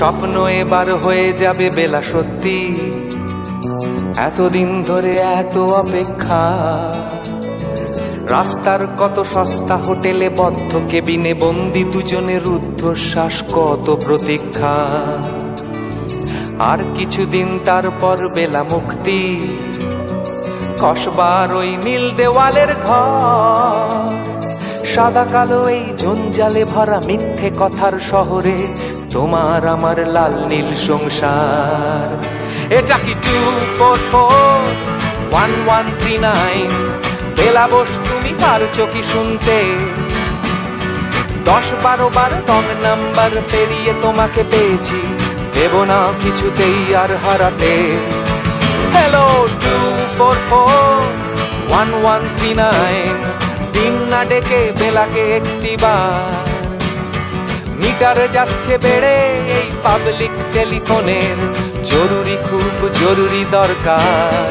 স্বপ্ন এবার হয়ে যাবে বেলা সত্যি। এতদিন ধরে এত অপেক্ষা। রাস্তার কত সস্তা হোটেলে বদ্ধ কেবিনে বন্দি দুজনে রুদ্ধশ্বাস, কত প্রতীক্ষা। আর কিছুদিন তারপর বেলা মুক্তি। কসবার ওই নীল দেওয়ালের ঘর। সাদা কালো এই জঞ্জালে ভরা মিথ্যে কথার শহরে, তোমার আমার লাল নীল সংসার। এটা কি two four four one one three nine বেলা বস, তুমি পারছ কি শুনতে। দশ বারো বার রং নাম্বার পেরিয়ে তোমাকে পেয়েছি। দেব না কিছুতেই আর হারাতে। Hello two four four one one three nine না ডেকে বেলাকে একটি বার। মিটার যাচ্ছে বেড়ে এই পাবলিক টেলিফোনের জরুরি খুব জরুরি দরকার।